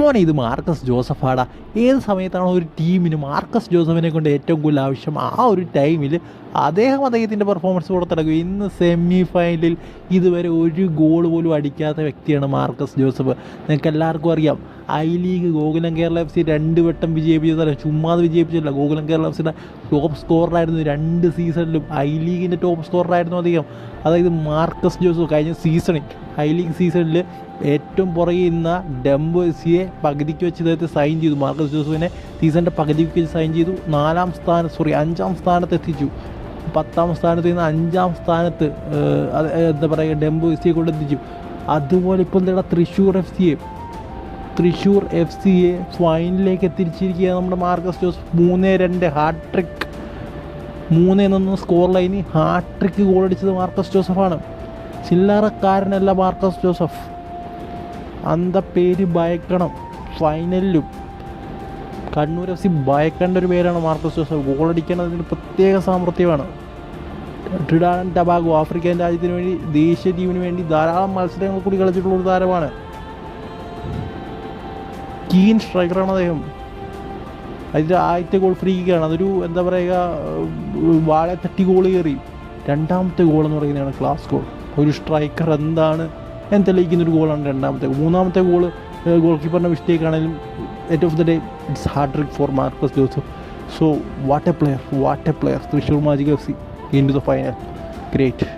മോനെ ഇത് മാർക്കസ് ജോസഫാടാ. ഏത് സമയത്താണ് ഒരു ടീമിന് മാർക്കസ് ജോസഫിനെ കൊണ്ട് ഏറ്റവും കൂടുതൽ ആവശ്യം? ആ ഒരു ടൈമിൽ അദ്ദേഹം അദ്ദേഹത്തിന്റെ പെർഫോമൻസ് പുറത്തിറക്കും ഇന്ന് സെമി ഫൈനലിൽ ഇതുവരെ ഒരു ഗോൾ പോലും അടിക്കാത്ത വ്യക്തിയാണ് മാർക്കസ് ജോസഫ്. നിങ്ങൾക്ക് എല്ലാവർക്കും അറിയാം I league Gokulam Kerala F C രണ്ട് വട്ടം വിജയിപ്പിച്ചതല്ല ചുമ്മാതെ വിജയിപ്പിച്ചില്ല ഗോകുലം കേരള എഫ് സിയുടെ ടോപ്പ് സ്കോററായിരുന്നു രണ്ട് സീസണിലും ഐ ലീഗിന്റെ ടോപ്പ് സ്കോററായിരുന്നു അദ്ദേഹം. അതായത് മാർക്കസ് ജോസഫ് കഴിഞ്ഞ സീസണിൽ ഐ ലീഗ് സീസണിൽ ഏറ്റവും പുറകിൽ ഇന്ന ഡംബോ എഫ് സിയെ പകുതിക്ക് വെച്ച് ഇദ്ദേഹത്തെ സൈൻ ചെയ്തു. മാർക്കസ് ജോസഫിനെ സീസണിന്റെ പകുതിക്ക് വെച്ച് സൈൻ ചെയ്തു. നാലാം സ്ഥാനം സോറി അഞ്ചാം സ്ഥാനത്ത് എത്തിച്ചു. പത്താം സ്ഥാനത്ത് നിന്ന് അഞ്ചാം സ്ഥാനത്ത് എന്താ പറയുക ഡെംബോ എഫ് സിയെ കൊണ്ടെത്തിച്ചു അതുപോലെ ഇപ്പോൾ എന്താ തൃശ്ശൂർ എഫ് സിയെ തൃശ്ശൂർ എഫ് സിയെ ഫൈനലിലേക്ക് എത്തിച്ചിരിക്കുക നമ്മുടെ മാർക്കസ് ജോസ് മൂന്ന് രണ്ട് ഹാട്രിക് മൂന്ന് നിന്ന് സ്കോർ ലൈനിൽ ഹാട്രിക് ഗോളടിച്ചത് മാർക്കസ് ജോസഫാണ്. ചില്ലറക്കാരനല്ല മാർക്കസ് ജോസഫ്. അന്ത പേര് ഭയക്കണം. ഫൈനലിലും. കണ്ണൂർ എഫ് സി ഭയക്കേണ്ട ഒരു പേരാണ് മാർക്കസ് ജോസഫ്. ഗോൾ അടിക്കേണ്ടതിന് പ്രത്യേക സാമർഥ്യമാണ്. ട്രിഡാൻ ടബാഗോ ആഫ്രിക്കൻ രാജ്യത്തിന് വേണ്ടി ദേശീയ ടീമിന് വേണ്ടി ധാരാളം മത്സരങ്ങൾ കൂടി കളിച്ചിട്ടുള്ള ഒരു താരമാണ്. കീൻ സ്ട്രൈക്കറാണ് അദ്ദേഹം. അതിന്റെ ആദ്യത്തെ ഗോൾ ഫ്രീ കിക്കാണ് അതൊരു എന്താ പറയുക വാഴ തട്ടി ഗോൾ കയറി. രണ്ടാമത്തെ ഗോൾ എന്ന് പറയുന്നതാണ് ക്ലാസ് ഗോൾ ഒരു സ്ട്രൈക്കർ എന്താണ് എന്ന് തെളിയിക്കുന്ന ഒരു ഗോളാണ് രണ്ടാമത്തെ മൂന്നാമത്തെ ഗോൾ ഗോൾ കീപ്പറിന്റെ മിസ്റ്റേക്ക് ആണെങ്കിലും end of the day it's hat trick for Marcus Joseph so what a player what a player Thrissur magic F C into the final great